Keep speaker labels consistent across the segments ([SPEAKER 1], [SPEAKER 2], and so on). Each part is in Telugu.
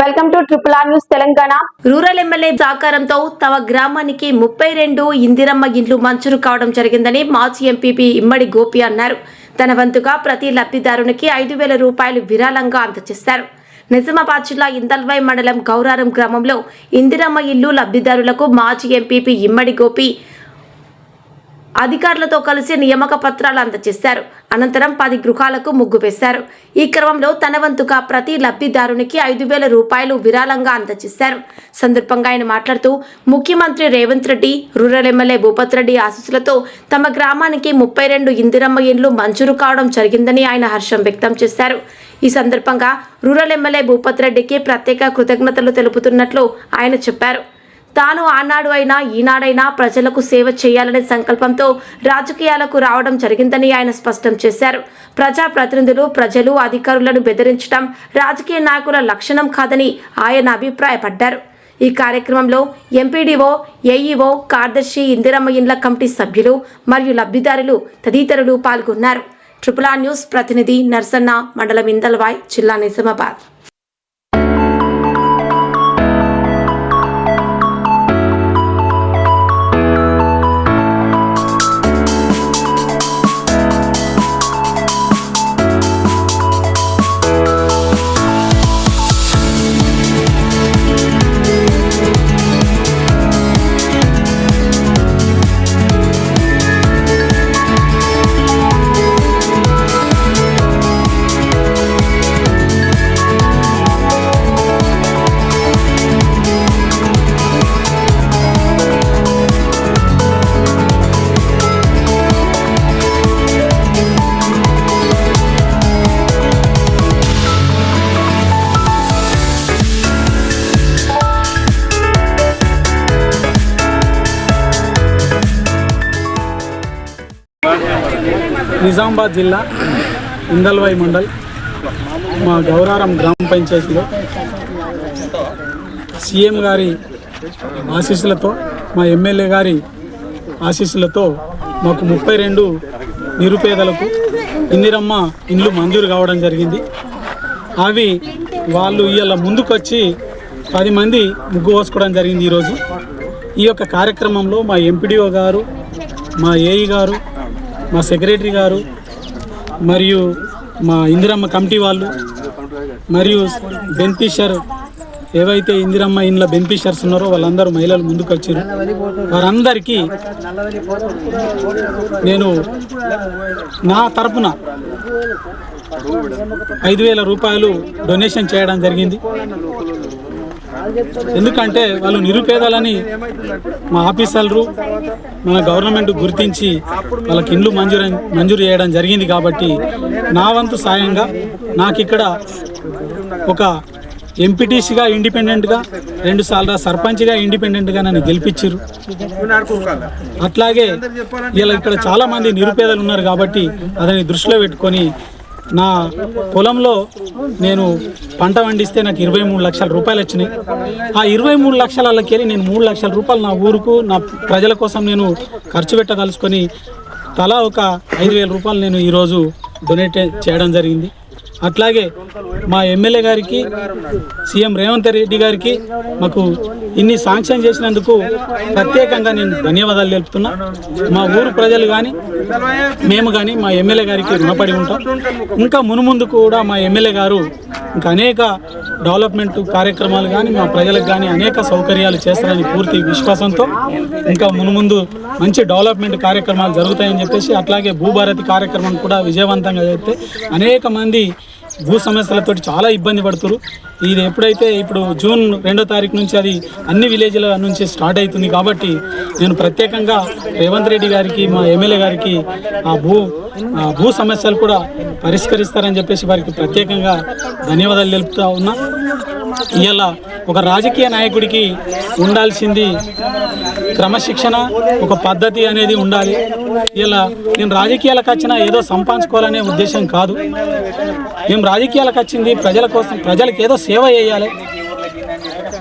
[SPEAKER 1] Welcome to triple R news Telangana.
[SPEAKER 2] Rural MLA సహకారంతో తమ గ్రామానికి ముప్పై రెండు ఇందిరమ్మ ఇండ్లు మంజూరు కావడం జరిగిందని మాజీ ఎంపీపీ ఇమ్మడి గోపి అన్నారు. తన వంతుగా ప్రతి లబ్ధిదారునికి ఐదు వేల రూపాయలు విరాళంగా అందజేశారు. నిజామాబాద్ జిల్లా ఇందల్వై మండలం గౌరారం గ్రామంలో ఇందిరమ్మ ఇల్లు లబ్ధిదారులకు మాజీ ఎంపీపీ ఇమ్మడి గోపి అధికారులతో కలిసి నియామక పత్రాలు అందజేశారు. అనంతరం పది గృహాలకు ముగ్గు వేశారు. ఈ క్రమంలో తన వంతుగా ప్రతి లబ్ధిదారునికి ఐదు వేల రూపాయలు విరాళంగా అందజేశారు. సందర్భంగా ఆయన మాట్లాడుతూ ముఖ్యమంత్రి రేవంత్ రెడ్డి రూరల్ ఎమ్మెల్యే భూపత్ రెడ్డి ఆశీస్సులతో తమ గ్రామానికి ముప్పై రెండు ఇందిరమ్మ ఇండ్లు మంజూరు కావడం జరిగిందని ఆయన హర్షం వ్యక్తం చేశారు. ఈ సందర్భంగా రూరల్ ఎమ్మెల్యే భూపత్ రెడ్డికి ప్రత్యేక కృతజ్ఞతలు తెలుపుతున్నట్లు ఆయన చెప్పారు. తాను ఆనాడు అయినా ఈనాడైనా ప్రజలకు సేవ చేయాలనే సంకల్పంతో రాజకీయాలకు రావడం జరిగిందని ఆయన స్పష్టం చేశారు. ప్రజా ప్రతినిధులు ప్రజలు అధికారులను బెదిరించడం రాజకీయ నాయకుల లక్షణం కాదని ఆయన అభిప్రాయపడ్డారు. ఈ కార్యక్రమంలో ఎంపీడీఓ ఏఈఓ కార్యదర్శి ఇందిరమ్మ ఇండ్ల కమిటీ సభ్యులు మరియు లబ్ధిదారులు తదితరులు పాల్గొన్నారు. ట్రిపుల్ ఆర్ న్యూస్ ప్రతినిధి నర్సన్న మండలం ఇందల్వాయ్ జిల్లా నిజామాబాద్.
[SPEAKER 3] నిజామాబాద్ జిల్లా ఇందల్వాయి మండల్ మా గౌరారం గ్రామ పంచాయతీలో. సీఎం గారి ఆశీస్సులతో మా ఎమ్మెల్యే గారి ఆశీస్సులతో మాకు ముప్పై రెండు నిరుపేదలకు ఇందిరమ్మ ఇండ్లు మంజూరు కావడం జరిగింది. అవి వాళ్ళు ఇవాళ ముందుకొచ్చి పది మంది ముగ్గు పోసుకోవడం జరిగింది ఈరోజు. ఈ యొక్క కార్యక్రమంలో మా ఎంపీడీఓ గారు మా ఏఈ గారు మా సెక్రటరీ గారు మరియు మా ఇందిరమ్మ కమిటీ వాళ్ళు మరియు బెనిఫిషర్ ఏవైతే ఇందిరమ్మ ఇండ్ల బెన్ఫిషర్స్ ఉన్నారో వాళ్ళందరూ మహిళలు ముందుకు వచ్చారు. వారందరికీ నేను నా తరపున ఐదు వేల రూపాయలు డొనేషన్ చేయడం జరిగింది. ఎందుకంటే వాళ్ళు నిరుపేదలని మా ఆఫీసర్లు మన గవర్నమెంట్ గుర్తించి వాళ్ళకి ఇండ్లు మంజూరు మంజూరు చేయడం జరిగింది కాబట్టి నా వంతు సాయంగా నాకు ఇక్కడ ఒక ఎంపీటీసీగా ఇండిపెండెంట్గా రెండు సార్లు సర్పంచ్గా ఇండిపెండెంట్గా నన్ను గెలిపించారు అట్లాగే ఇలా ఇక్కడ చాలామంది నిరుపేదలు ఉన్నారు కాబట్టి అతని దృష్టిలో పెట్టుకొని నా పొలంలో నేను పంట పండిస్తే నాకు ఇరవై మూడు లక్షల రూపాయలు వచ్చినాయి. ఆ ఇరవై మూడు లక్షలకి వెళ్ళి నేను మూడు లక్షల రూపాయలు నా ఊరుకు నా ప్రజల కోసం నేను ఖర్చు పెట్టదలుచుకొని తలా ఒక ఐదు వేల రూపాయలు నేను ఈరోజు డొనేట్ చేయడం జరిగింది. అట్లాగే మా ఎమ్మెల్యే గారికి సీఎం రేవంత్ రెడ్డి గారికి మాకు ఇన్ని శాంక్షన్ చేసినందుకు ప్రత్యేకంగా నేను ధన్యవాదాలు తెలుపుతున్నా. మా ఊరు ప్రజలు కానీ మేము కానీ మా ఎమ్మెల్యే గారికి రుణపడి ఉంటాం. ఇంకా మునుముందు కూడా మా ఎమ్మెల్యే గారు ఇంకా అనేక డెవలప్మెంట్ కార్యక్రమాలు కానీ మా ప్రజలకు కానీ అనేక సౌకర్యాలు చేస్తారని పూర్తి విశ్వాసంతో ఇంకా మునుముందు మంచి డెవలప్మెంట్ కార్యక్రమాలు జరుగుతాయని చెప్పేసి అట్లాగే భూభారతి కార్యక్రమం కూడా విజయవంతంగా జరిగితే అనేక మంది భూ సమస్యలతో చాలా ఇబ్బంది పడుతున్నారు ఇది ఎప్పుడైతే ఇప్పుడు జూన్ రెండో తారీఖు నుంచి అది అన్ని విలేజ్ల నుంచి స్టార్ట్ అవుతుంది కాబట్టి నేను ప్రత్యేకంగా రేవంత్ రెడ్డి గారికి మా ఎమ్మెల్యే గారికి ఆ భూ ఆ భూ సమస్యలు కూడా పరిష్కరిస్తారని చెప్పేసి వారికి ప్రత్యేకంగా ధన్యవాదాలు తెలుపుతా ఉన్నా. ఇవాళ ఒక రాజకీయ నాయకుడికి ఉండాల్సింది క్రమశిక్షణ ఒక పద్ధతి అనేది ఉండాలి. ఇలా నేను రాజకీయాలకు వచ్చినా ఏదో సంపాదించుకోవాలనే ఉద్దేశం కాదు. మేము రాజకీయాలకు వచ్చింది ప్రజల కోసం ప్రజలకు ఏదో సేవ చేయాలి.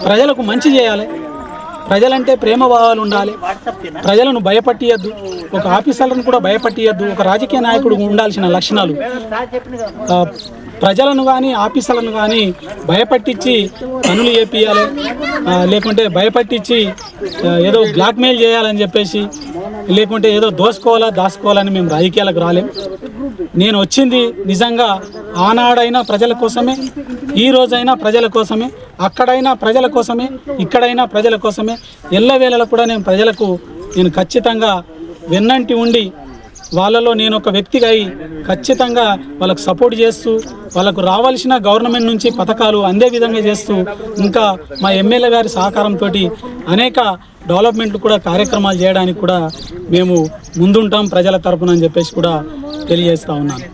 [SPEAKER 3] ప్రజలకు మంచి చేయాలి. ప్రజలంటే ప్రేమ భావాలు ఉండాలి. ప్రజలను భయపట్టియద్దు. ఒక ఆఫీసర్లను కూడా భయపట్టియద్దు. ఒక రాజకీయ నాయకుడు ఉండాల్సిన లక్షణాలు. ప్రజలను కానీ ఆఫీసర్లను కానీ భయపట్టించి పనులు చేపియాలి లేకుంటే భయపట్టించి ఏదో బ్లాక్మెయిల్ చేయాలని చెప్పేసి లేకుంటే ఏదో దోసుకోవాలా దాచుకోవాలని మేము రాజకీయాలకు రాలేం. నేను వచ్చింది నిజంగా ఆనాడైనా ప్రజల కోసమే ఈ రోజైనా ప్రజల కోసమే అక్కడైనా ప్రజల కోసమే ఇక్కడైనా ప్రజల కోసమే ఎల్లవేళలా కూడా నేను ప్రజలకు నేను ఖచ్చితంగా వెన్నంటి ఉండి వాళ్ళలో నేను ఒక వ్యక్తిగా అయి ఖచ్చితంగా వాళ్ళకు సపోర్ట్ చేస్తూ వాళ్ళకు రావాల్సిన గవర్నమెంట్ నుంచి పథకాలు అందే విధంగా చేస్తూ ఇంకా మా ఎమ్మెల్యే గారి సహకారంతో అనేక డెవలప్మెంట్లు కూడా కార్యక్రమాలు చేయడానికి కూడా మేము ముందుంటాం ప్రజల తరపున అని చెప్పేసి కూడా తెలియజేస్తా ఉన్నాను.